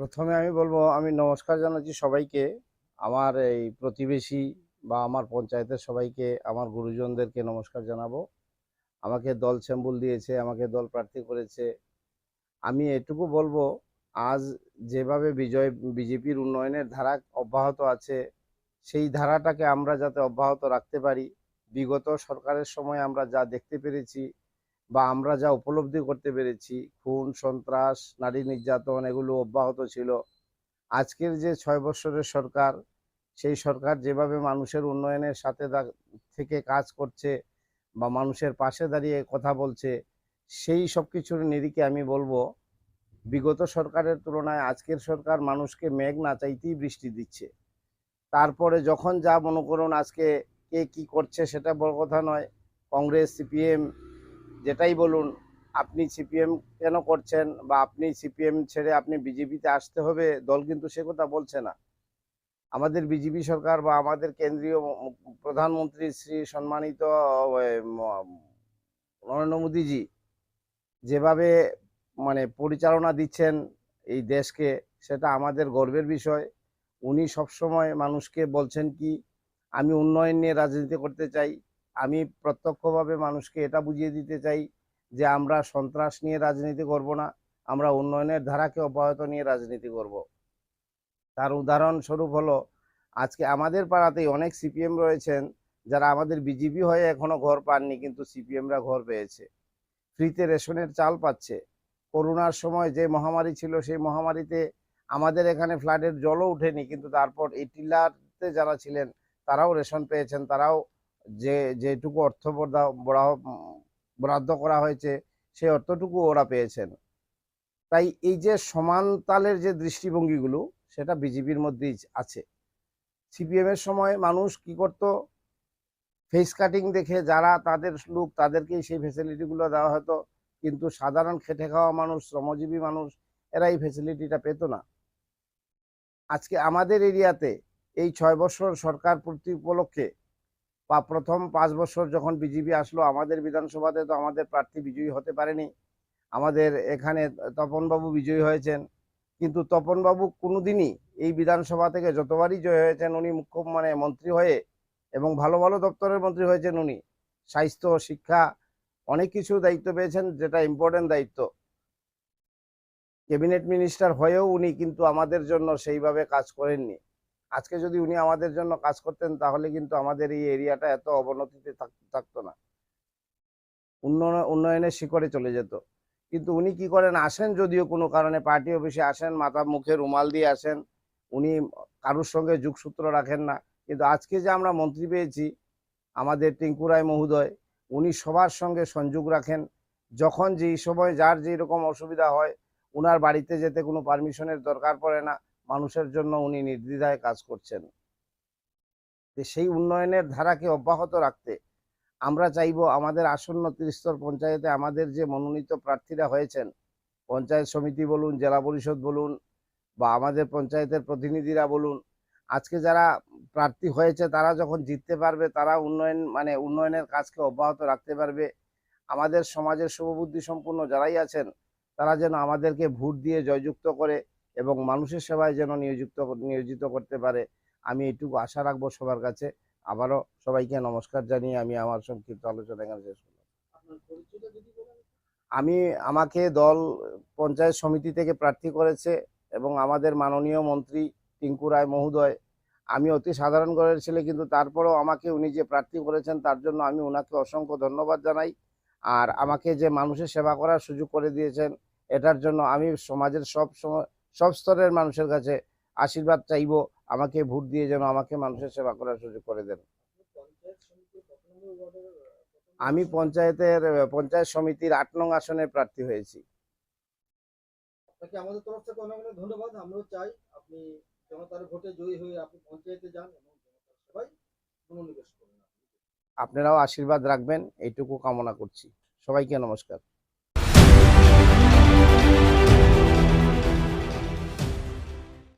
প্রথমে আমি বলব, আমি নমস্কার জানাচ্ছি সবাইকে। আমার এই প্রতিবেশী বা আমার পঞ্চায়েতের সবাইকে, আমার গুরুজনদেরকে নমস্কার জানাব। আমাকে দল স্যাম্বুল দিয়েছে, আমাকে দল প্রার্থী করেছে। আমি এটুকু বলব, আজ যেভাবে বিজয়, বিজেপির উন্নয়নের ধারা অব্যাহত আছে, সেই ধারাটাকে আমরা যাতে অব্যাহত রাখতে পারি, বিগত সরকারের সময় আমরা যা দেখতে পেরেছি বা আমরা যা উপলব্ধি করতে পেরেছি, খুন, সন্ত্রাস, নারী নির্যাতন, এগুলো অব্যাহত ছিল। আজকের যে ছয় বছরের সরকার, সেই সরকার যেভাবে মানুষের উন্নয়নের সাথে থেকে কাজ করছে বা মানুষের পাশে দাঁড়িয়ে কথা বলছে, সেই সব কিছুর নিরিখে আমি বলব, বিগত সরকারের তুলনায় আজকের সরকার মানুষকে মেঘ না চাইতেই বৃষ্টি দিচ্ছে। তারপরে যখন যা মনে করুন আজকে কে কি করছে সেটা বড় কথা নয়, কংগ্রেস, সিপিএম যেটাই বলুন, আপনি সিপিএম কেন করছেন বা আপনি সিপিএম ছেড়ে আপনি বিজেপিতে আসতে হবে, দল কিন্তু সে কথা বলছে না। আমাদের বিজেপি সরকার বা আমাদের কেন্দ্রীয় প্রধানমন্ত্রী শ্রী সম্মানিত নরেন্দ্র মোদীজি যেভাবে মানে পরিচালনা দিচ্ছেন এই দেশকে, সেটা আমাদের গর্বের বিষয়। উনি সবসময় মানুষকে বলছেন কি, আমি উন্নয়ন নিয়ে রাজনীতি করতে চাই। আমি প্রত্যক্ষভাবে মানুষকে এটা বুঝিয়ে দিতে চাই যে আমরা সন্ত্রাস নিয়ে রাজনীতি করব না, আমরা উন্নয়নের ধারাকে অব্যাহত নিয়ে রাজনীতি করব। তার উদাহরণস্বরূপ হলো, আজকে আমাদের পাড়াতেই অনেক সিপিএম রয়েছেন যারা আমাদের বিজেপি হয়ে এখনও ঘর পাননি, কিন্তু সিপিএমরা ঘর পেয়েছে। ফ্রিতে রেশনের চাল পাচ্ছে। করোনার সময় যে মহামারী ছিল, সেই মহামারীতে আমাদের এখানে ফ্লাডের জলও ওঠেনি, কিন্তু তারপর এই যারা ছিলেন, তারাও রেশন পেয়েছেন, তারাও যে, যেটুকু অর্থ বরাদ্দ- করা হয়েছে সেই অর্থটুকু ওরা পেয়েছেন। তাই এই যে সমান তালের যে দৃষ্টিভঙ্গিগুলো, সেটা বিজেপির মধ্যেই আছে। সিপিএম এর সময় মানুষ কি করত? ফেস কাটিং দেখে যারা তাদের লোক, তাদেরকেই সেই ফেসিলিটিগুলো দেওয়া হতো। কিন্তু সাধারণ খেটে খাওয়া মানুষ, শ্রমজীবী মানুষ, এরা এই ফেসিলিটিটা পেত না। আজকে আমাদের এরিয়াতে এই ছয় বছর সরকার প্রতি উপলক্ষে প্রথম পাঁচ বছর যখন বিজেপি আসলো, আমাদের বিধানসভাতে তো আমাদের প্রার্থী বিজয়ী হতে পারেনি। আমাদের এখানে তপনবাবু বিজয়ী হয়েছেন। কিন্তু তপনবাবু কোনোদিনই এই বিধানসভা থেকে যতবারই জয় হয়েছেন, উনি মুখ্য মানে মন্ত্রী হয়ে এবং ভালো ভালো দপ্তরের মন্ত্রী হয়েছেন উনি। স্বাস্থ্য, শিক্ষা, অনেক কিছু দায়িত্ব পেয়েছেন, যেটা ইম্পর্টেন্ট দায়িত্ব। ক্যাবিনেট মিনিস্টার হয়েও উনি কিন্তু আমাদের জন্য সেইভাবে কাজ করেননি। আজকে যদি উনি আমাদের জন্য কাজ করতেন, তাহলে কিন্তু আমাদের এই এরিয়াটা এত অবনতিতে থাক- থাকতো না। উন্নয়ন, উন্নয়নের শিখরে চলে যেত। কিন্তু উনি কি করেন? আসেন যদিও কোনো কারণে, পার্টি অফিসে আসেন, মাথা মুখে রুমাল দিয়ে আসেন। উনি কারোর সঙ্গে যুগসূত্র রাখেন না। কিন্তু আজকে যে আমরা মন্ত্রী পেয়েছি, আমাদের টিঙ্কু রায় মহোদয়, উনি সবার সঙ্গে সংযোগ রাখেন। যখন যেই সময়, যার যেই রকম অসুবিধা হয়, উনার বাড়িতে যেতে কোনো পারমিশনের দরকার পড়ে না। মানুষের জন্য উনি নির্দ্বিধায় কাজ করছেন। সেই উন্নয়নের ধারাকে অব্যাহত রাখতে আমরা চাইব আমাদের আসন্ন ত্রিস্তর পঞ্চায়েতে আমাদের যে মনোনীত প্রার্থীরা হয়েছেন, পঞ্চায়েত সমিতি বলুন, জেলা পরিষদ বলুন বা আমাদের পঞ্চায়েতের প্রতিনিধিরা বলুন, আজকে যারা প্রার্থী হয়েছে তারা যখন জিততে পারবে, তারা উন্নয়ন মানে উন্নয়নের কাজকে অব্যাহত রাখতে পারবে। আমাদের সমাজের শুভবুদ্ধি সম্পূর্ণ যারাই আছেন, তারা যেন আমাদেরকে ভোট দিয়ে জয়যুক্ত করে এবং মানুষের সেবায় যেন নিয়োজিত নিয়োজিত করতে পারে, আমি এইটুকু আশা রাখব সবার কাছে। আবারও সবাইকে নমস্কার জানিয়ে আমি আমার সংক্ষিপ্ত আলোচনা এখানে শেষ করলাম। আমি আমাকে দল, পঞ্চায়েত সমিতি থেকে প্রার্থী করেছে এবং আমাদের মাননীয় মন্ত্রী টিঙ্কু রায় মহোদয়। আমি অতি সাধারণ ঘরের ছেলে, কিন্তু তারপরেও আমাকে উনি যে প্রার্থী করেছেন, তার জন্য আমি ওনাকে অসংখ্য ধন্যবাদ জানাই। আর আমাকে যে মানুষের সেবা করার সুযোগ করে দিয়েছেন, এটার জন্য আমি সমাজের সব সময় সব স্তরের মানুষের কাছে আশীর্বাদ চাইব। আমাকে ভোট দিয়ে যেন আমাকে মানুষের সেবা করার সুযোগ করে দেন। আমি পঞ্চায়েতের পঞ্চায়েত সমিতির আট নং আসনে প্রার্থী হয়েছি। আমাদের তরফ থেকে অনেক অনেক ধন্যবাদ। আমরাও চাই আপনি জনতার ভোটে জয়ী হয়ে আপনি পঞ্চায়েতে যান এবং জনতার সেবায় মনোনিবেশ করুন। আপনারাও আশীর্বাদ রাখবেন। এইটুকু কামনা করছি। সবাইকে নমস্কার।